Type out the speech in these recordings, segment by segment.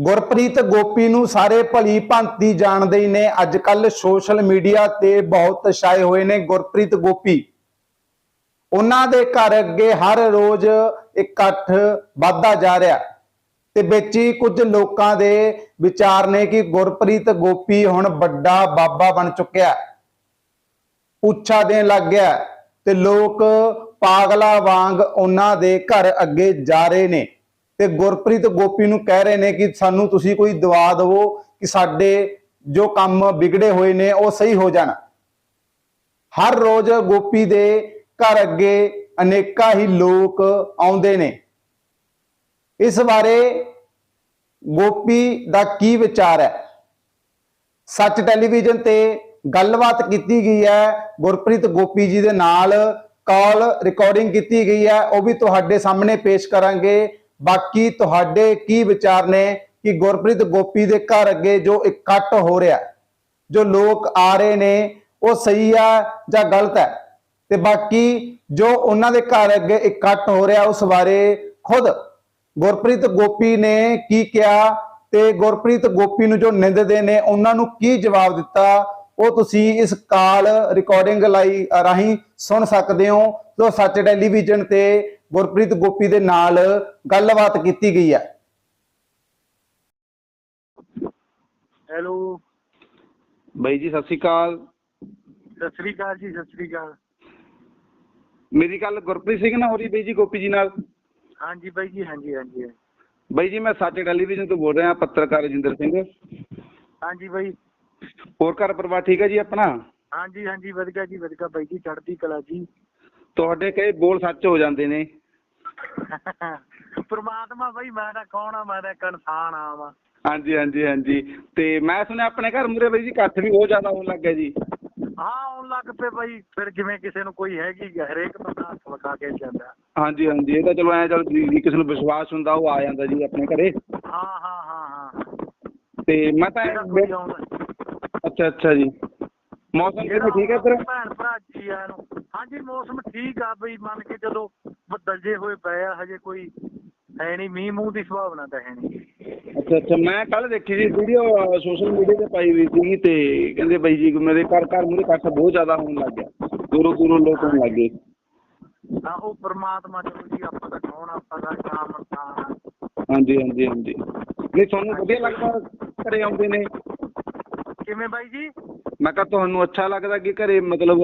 ਗੁਰਪ੍ਰੀਤ ਗੋਪੀ ਨੂੰ ਸਾਰੇ ਭਲੀ ਭਾਂਤੀ ਜਾਣਦੇ ਹੀ ਨੇ। ਅੱਜ ਕੱਲ ਸੋਸ਼ਲ ਮੀਡੀਆ ਤੇ ਬਹੁਤ ਛਾਏ ਹੋਏ ਨੇ ਗੁਰਪ੍ਰੀਤ ਗੋਪੀ। ਉਹਨਾਂ ਦੇ ਘਰ ਅੱਗੇ ਹਰ ਰੋਜ਼ ਇਕੱਠ ਵੱਧਦਾ ਜਾ ਰਿਹਾ। ਤੇ ਵਿੱਚ ਹੀ ਕੁਝ ਲੋਕਾਂ ਦੇ ਵਿਚਾਰ ਨੇ ਕਿ ਗੁਰਪ੍ਰੀਤ ਗੋਪੀ ਹੁਣ ਵੱਡਾ ਬਾਬਾ ਬਣ ਚੁੱਕਿਆ ਪੁੱਛਾ ਦੇਣ ਲੱਗ ਗਿਆ ਤੇ ਲੋਕ ਪਾਗਲਾ ਵਾਂਗ ਉਹਨਾਂ ਦੇ ਘਰ ਅੱਗੇ ਜਾ ਰਹੇ ਨੇ। ਤੇ ਗੁਰਪ੍ਰੀਤ ਗੋਪੀ ਨੂੰ ਕਹਿ ਰਹੇ ਨੇ ਕਿ ਸਾਨੂੰ ਤੁਸੀਂ ਕੋਈ ਦਵਾ ਦਿਵੋ ਕਿ ਸਾਡੇ ਜੋ ਕੰਮ ਵਿਗੜੇ ਹੋਏ ਨੇ ਉਹ ਸਹੀ ਹੋ ਜਾਣ। ਹਰ ਰੋਜ਼ ਗੋਪੀ ਦੇ ਘਰ ਅੱਗੇ ਅਨੇਕਾਂ ਹੀ ਲੋਕ ਆਉਂਦੇ ਨੇ। ਇਸ ਬਾਰੇ ਗੋਪੀ ਦਾ ਕੀ ਵਿਚਾਰ ਹੈ? ਸੱਚ ਟੈਲੀਵਿਜ਼ਨ ਤੇ ਗੱਲਬਾਤ ਕੀਤੀ ਗਈ ਹੈ। ਗੁਰਪ੍ਰੀਤ ਗੋਪੀ ਜੀ ਦੇ ਨਾਲ ਕਾਲ ਰਿਕਾਰਡਿੰਗ ਕੀਤੀ ਗਈ ਹੈ। ਉਹ ਵੀ ਤੁਹਾਡੇ ਸਾਹਮਣੇ ਪੇਸ਼ ਕਰਾਂਗੇ। ਬਾਕੀ ਤੁਹਾਡੇ ਕੀ ਵਿਚਾਰ ਨੇ ਕਿ ਗੁਰਪ੍ਰੀਤ ਗੋਪੀ ਦੇ ਘਰ ਅੱਗੇ ਜੋ ਇਕੱਠ ਹੋ ਰਿਹਾ ਜੋ ਲੋਕ ਆ ਰਹੇ ਨੇ, ਉਹ ਸਹੀ ਆ ਜਾਂ ਗਲਤ ਹੈ? ਤੇ ਬਾਕੀ ਜੋ ਉਹਨਾਂ ਦੇ ਘਰ ਅੱਗੇ ਇਕੱਠ ਹੋ ਰਿਹਾ ਉਸ ਬਾਰੇ ਖੁਦ ਗੁਰਪ੍ਰੀਤ ਗੋਪੀ ਨੇ ਕੀ ਕਿਹਾ ਤੇ ਗੁਰਪ੍ਰੀਤ ਗੋਪੀ ਨੂੰ ਜੋ ਨਿੰਦਦੇ ਨੇ, ਉਹਨਾਂ ਨੂੰ ਕੀ ਜਵਾਬ ਦਿੱਤਾ? ਉਹ ਤੁਸੀਂ ਇਸ ਕਾਲ ਰਿਕਾਰਡਿੰਗ ਲਈ ਰਾਹੀਂ ਸੁਣ ਸਕਦੇ ਹੋ ਜੋ ਸੱਚ ਟੈਲੀਵਿਜ਼ਨ ਤੇ ਗੁਰਪ੍ਰੀਤ ਗੋਪੀ ਦੇ ਨਾਲ ਗੱਲਬਾਤ ਕੀਤੀ ਗਈ ਹੈ। ਹੈਲੋ। ਬਾਈ ਜੀ ਸਤਿ ਸ਼੍ਰੀ ਅਕਾਲ। ਸਤਿ ਸ੍ਰੀ ਅਕਾਲ ਜੀ ਸਤਿ ਸ੍ਰੀ ਅਕਾਲ। ਮੇਰੀ ਗੱਲ ਗੁਰਪ੍ਰੀਤ ਸਿੰਘ ਨਾਲ ਹੋ ਰਹੀ ਬਾਈ ਜੀ ਗੋਪੀ ਜੀ ਨਾਲ? ਹਾਂਜੀ ਬਾਈ ਜੀ ਹਾਂਜੀ ਹਾਂਜੀ। ਬਾਈ ਜੀ ਮੈਂ ਸੱਚ ਟੈਲੀਵਿਜ਼ਨ ਤੋਂ ਬੋਲ ਰਿਹਾ ਪੱਤਰਕਾਰ ਰਜਿੰਦਰ ਸਿੰਘ। ਹਾਂਜੀ ਬਾਈ। ਹੋਰ ਘਰ ਪਰਿਵਾਰ ਠੀਕ ਹੈ ਜੀ ਆਪਣਾ? ਹਾਂਜੀ ਹਾਂਜੀ ਵਧੀਆ ਜੀ ਵਧੀਆ ਬਾਈ ਜੀ ਚੜ੍ਹਦੀ ਕਲਾ ਜੀ। ਤੁਹਾਡੇ ਕਹੇ ਬੋਲ ਸੱਚ ਹੋ ਜਾਂਦੇ ਨੇ। ਪ੍ਰਮਾਤਮਾ ਬਾਈ ਮੈਂ ਤਾਂ ਕੌਣ ਆ ਮੈਂ ਤਾਂ ਇੱਕ ਇਨਸਾਨ ਆ ਵਾ। ਹਾਂਜੀ ਹਾਂਜੀ ਹਾਂਜੀ। ਤੇ ਮੈਂ ਸੁਣਿਆ ਆਪਣੇ ਘਰ ਮੁਰੇ ਬਾਈ ਜੀ ਇਕੱਠ ਵੀ ਬਹੁਤ ਜ਼ਿਆਦਾ ਹੋਣ ਲੱਗ ਗਿਆ ਜੀ। ਹਾਂ ਆਉਣ ਲੱਗ ਪਏ ਬਾਈ। ਫਿਰ ਜਿਵੇਂ ਕਿਸੇ ਨੂੰ ਕੋਈ ਹੈਗੀ ਹਰੇਕ ਬੰਦਾ ਹੱਥ ਵਖਾ ਕੇ ਜਾਂਦਾ। ਹਾਂਜੀ ਹਾਂਜੀ। ਇਹ ਤਾਂ ਚਲੋ ਐ ਚਲ ਜੀ ਕਿਸੇ ਨੂੰ ਵਿਸ਼ਵਾਸ ਹੁੰਦਾ ਉਹ ਆ ਜਾਂਦਾ ਜੀ ਆਪਣੇ ਘਰੇ। ਹਾਂ ਹਾਂ ਹਾਂ ਹਾਂ। ਤੇ ਮੈਂ ਤਾਂ ਜਿਹੜਾ ਕੋਈ ਆਉਂਦਾ ਅੱਛਾ ਅੱਛਾ ਜੀ। ਮੌਸਮ ਕਿਵੇਂ? ਠੀਕ ਹੈ ਇੱਧਰ? ਭੈਣ ਭਰਾ ਜੀ ਆ ਨੂੰ ਹਾਂਜੀ ਮੌਸਮ ਠੀਕ ਆ ਬਈ। ਮੰਨ ਕੇ ਚਲੋ ਬੱਦਲ ਜੇ ਹੋਏ ਪਏ ਆ ਹਜੇ ਕੋਈ ਹੈ ਨਹੀਂ ਮੀਂਹ ਮੂੰਹ ਦੀ ਸੰਭਾਵਨਾ ਤਾਂ ਹੈ ਨਹੀਂ। ਅੱਛਾ ਅੱਛਾ ਮੈਂ ਕੱਲ ਦੇਖੀ ਸੀ ਵੀਡੀਓ ਸੋਸ਼ਲ ਮੀਡੀਆ ਤੇ ਪਾਈ ਹੋਈ ਸੀ ਤੇ ਕਹਿੰਦੇ ਬਾਈ ਜੀ ਮੇਰੇ ਘਰ ਘਰ ਮੂਰੇ ਇਕੱਠ ਬਹੁਤ ਜ਼ਿਆਦਾ ਹੋਣ ਲੱਗ ਗਿਆ ਦੂਰੋਂ ਦੂਰੋਂ ਲੋਕ ਆਉਣ ਲੱਗ ਗਏ। ਤਾਂ ਉਹ ਪ੍ਰਮਾਤਮਾ ਚਲੋ ਜੀ ਆਪਾਂ ਤਾਂ ਕੌਣ ਆਪਾਂ ਦਾ ਕਾਮ ਆ। ਹਾਂਜੀ ਹਾਂਜੀ ਹਾਂਜੀ। ਨਹੀਂ ਤੁਹਾਨੂੰ ਵਧੀਆ ਲੱਗਦਾ ਘਰੇ ਆਉਂਦੇ ਨੇ? ਕਿਵੇਂ ਬਾਈ ਜੀ? ਮੈਂ ਕਿਹਾ ਤੁਹਾਨੂੰ ਅੱਛਾ ਲੱਗਦਾ ਕਿ ਘਰੇ ਮਤਲਬ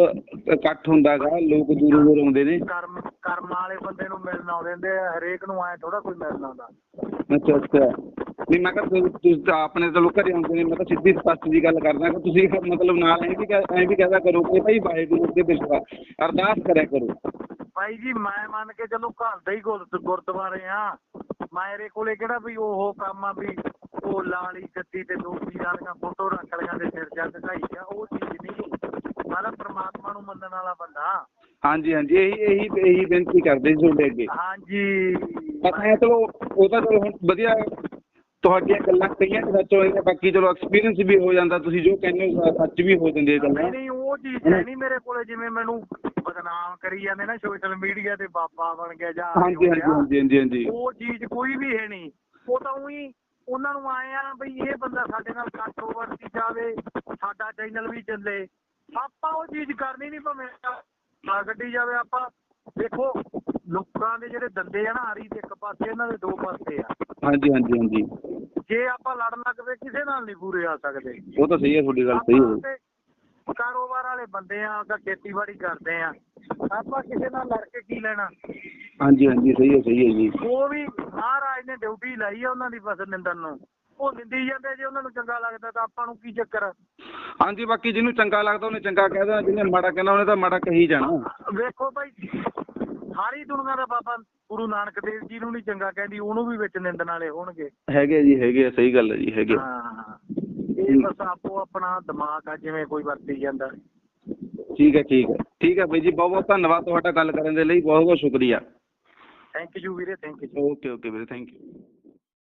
ਇਕੱਠ ਹੁੰਦਾਗਾ ਲੋਕ ਦੂਰੋਂ ਦੂਰੋਂ ਆਉਂਦੇ ਨੇ? ਕਰਮ ਕਰਮ ਵਾਲੇ ਬੰਦੇ ਨੂੰ ਮਿਲਣ ਆਉਂਦੇ ਹੁੰਦੇ ਆ ਹਰੇਕ ਨੂੰ ਐ ਥੋੜਾ ਕੋਈ ਮਿਲਣ ਆਉਂਦਾ। ਅੱਛਾ ਅੱਛਾ। ਨਹੀਂ ਮੈਂ ਕਿਹਾ ਤੁਸੀਂ ਤੁਸੀਂ ਤਾਂ ਆਪਣੇ ਤੋਂ ਘਰੇ ਆਉਂਦੇ ਨੇ ਮੈਂ ਤਾਂ ਸਿੱਧੀ ਸਪਸ਼ਟ ਜੀ ਗੱਲ ਕਰਦਾ ਕਿ ਤੁਸੀਂ ਮਤਲਬ ਨਾਲ ਐਂ ਵੀ ਕਹਿ- ਐਂ ਵੀ ਕਹਿਦਾ ਕਰੋ ਕਿ ਭਾਈ ਵਾਹਿਗੁਰੂ ਦੇ ਵਿਸ਼ਵਾਸ ਅਰਦਾਸ ਕਰਿਆ ਕਰੋ। ਬਾਈ ਜੀ ਮੈਂ ਮੰਨ ਕੇ ਚਲੋ ਘਰ ਦਾ ਹੀ ਗੁਰ- ਗੁਰਦੁਆਰੇ ਆ। ਮੇਰੇ ਕੋਲੇ ਕਿਹੜਾ ਵੀ ਉਹ ਕੰਮ ਆ ਵੀ ਉਹ ਲਾਲੀ ਗੱਦੀ ਤੇ ਦੋ ਪੀਰਾਂ ਦੀਆਂ ਫੋਟੋ ਰੱਖ ਲਿਆ ਤੇ ਸਿਰ ਜੱਗ ਘਾਈ ਆ ਉਹ ਚੀਜ਼ ਨਹੀਂ। ਤਾਂ ਪ੍ਰਮਾਤਮਾ ਨੂੰ ਮੰਨਣ ਵਾਲਾ ਬੰਦਾ। ਹਾਂਜੀ ਹਾਂਜੀ ਇਹੀ ਇਹੀ ਇਹੀ ਬੇਨਤੀ ਕਰਦੇ ਸੀ ਤੁਹਾਡੇ ਅੱਗੇ। ਹਾਂਜੀ। ਪਤਾ ਹੈ ਚਲੋ ਉਹ ਤਾਂ ਚਲੋ ਹੁਣ ਵਧੀਆ ਤੁਹਾਡੀਆਂ ਗੱਲਾਂ ਕਈਆਂ ਕੁ ਸੱਚ ਹੋਈਆਂ ਬਾਕੀ ਚਲੋ ਐਕਸਪੀਰੀਅੰਸ ਵੀ ਹੋ ਜਾਂਦਾ ਤੁਸੀਂ ਜੋ ਕਹਿੰਦੇ ਹੋ ਸੱਚ ਵੀ ਹੋ ਨਹੀਂ ਗੱਲਾਂ। ਨਹੀਂ ਉਹ ਚੀਜ਼ ਹੈ ਨਹੀਂ ਮੇਰੇ ਕੋਲੇ ਜਿਵੇਂ ਮੈਨੂੰ ਬਦਨਾਮ ਕਰੀ ਜਾਂਦੇ ਨਾ ਸੋਸ਼ਲ ਮੀਡੀਆ ਤੇ ਬਾਬਾ ਬਣ ਗਿਆ ਜਾਂ ਹਾਂਜੀ ਹਾਂਜੀ। ਹਾਂਜੀ ਹਾਂਜੀ ਹਾਂਜੀ। ਉਹ ਚੀਜ਼ ਕੋਈ ਵੀ ਹੈ ਨਹੀਂ। ਉਹ ਤਾਂ ਉਹੀ ਉਹਨਾਂ ਨੂੰ ਆਏ ਆ ਬਈ ਇਹ ਬੰਦਾ ਸਾਡੇ ਨਾਲ ਕੰਟਰੋਵਰਸੀ ਜਾਵੇ ਸਾਡਾ ਚੈਨਲ ਵੀ ਚੱਲੇ। ਆਪਾਂ ਉਹ ਚੀਜ਼ ਕਰਨੀ ਨਹੀਂ ਭਾਵੇਂ ਨਾ ਗੱਡੀ ਜਾਵੇ ਆਪਾਂ ਦੇਖੋ ਲੋਕਾਂ ਦੇ ਜਿਹੜੇ ਦੰਦੇ ਆ ਨਾ ਆਰੀ ਦੇ ਇੱਕ ਪਾਸੇ ਇਹਨਾਂ ਦੇ ਦੋ ਪਾਸੇ ਆ। ਹਾਂਜੀ ਹਾਂਜੀ ਹਾਂਜੀ। ਜੇ ਆਪਾਂ ਲੜਨ ਲੱਗ ਪਏ ਕਿਸੇ ਨਾਲ ਨਹੀਂ ਪੂਰੇ ਆ ਸਕਦੇ। ਉਹ ਤਾਂ ਸਹੀ ਹੈ ਤੁਹਾਡੀ ਗੱਲ ਸਹੀ ਹੈ। ਕਾਰੋਬਾਰ ਵਾਲੇ ਬੰਦੇ ਆ ਤਾਂ ਖੇਤੀਬਾੜੀ ਕਰਦੇ ਆ। ਆਪਾਂ ਕਿਸੇ ਨਾਲ ਲੜ ਕੇ ਕੀ ਲੈਣਾ? ਹਾਂਜੀ ਹਾਂਜੀ ਸਹੀ ਹੈ ਸਹੀ ਹੈ ਜੀ। ਉਹ ਵੀ ਮਹਾਰਾਜ ਨੇ ਡਿਊਟੀ ਲਾਈ ਆ ਉਹਨਾਂ ਦੀ ਫਸਲ ਨਿੰਦਣ ਨੂੰ। ਉਹ ਨਿੰਦੀ ਜਾਂਦੇ ਜੇ ਉਹਨਾਂ ਨੂੰ ਚੰਗਾ ਲੱਗਦਾ ਤਾਂ ਆਪਾਂ ਨੂੰ ਕੀ ਚੱਕਰ ਆ? ਹਾਂਜੀ ਬਾਕੀ ਜਿਹਨੂੰ ਚੰਗਾ ਲੱਗਦਾ ਉਹਨੇ ਚੰਗਾ ਕਹਿ ਦੇਣਾ ਜਿਹਨੇ ਮਾੜਾ ਕਹਿਣਾ ਉਹਨੇ ਤਾਂ ਮਾੜਾ ਕਹੀ ਜਾਣਾ। ਵੇਖੋ ਭਾਈ ਸਾਰੀ ਦੁਨੀਆ ਦਾ ਬਾਬਾ ਗੁਰੂ ਨਾਨਕ ਦੇਵ ਜੀ ਨੂੰ ਨਹੀਂ ਚੰਗਾ ਕਹਿੰਦੀ ਉਹਨੂੰ ਵੀ ਵਿੱਚ ਨਿੰਦਣ ਵਾਲੇ ਹੋਣਗੇ। ਹੈਗੇ ਜੀ ਹੈਗੇ ਸਹੀ ਗੱਲ ਹੈ ਜੀ ਹੈਗੇ ਹਾਂ ਇਹ ਬਸ ਆਪੋ ਆਪਣਾ ਦਿਮਾਗ ਆ ਜਿਵੇਂ ਕੋਈ ਵਰਤੀ ਜਾਂਦਾ। ਠੀਕ ਹੈ ਠੀਕ ਹੈ। ਠੀਕ ਹੈ ਬਾਈ ਜੀ ਬਹੁਤ ਬਹੁਤ ਧੰਨਵਾਦ ਤੁਹਾਡਾ ਗੱਲ ਕਰਨ ਦੇ ਲਈ ਬਹੁਤ ਬਹੁਤ ਸ਼ੁਕਰੀਆ। ਥੈਂਕ ਯੂ ਵੀਰੇ ਥੈਂਕ ਯੂ ਓਕੇ ਓਕੇ ਵੀਰੇ ਥੈਂਕ ਯੂ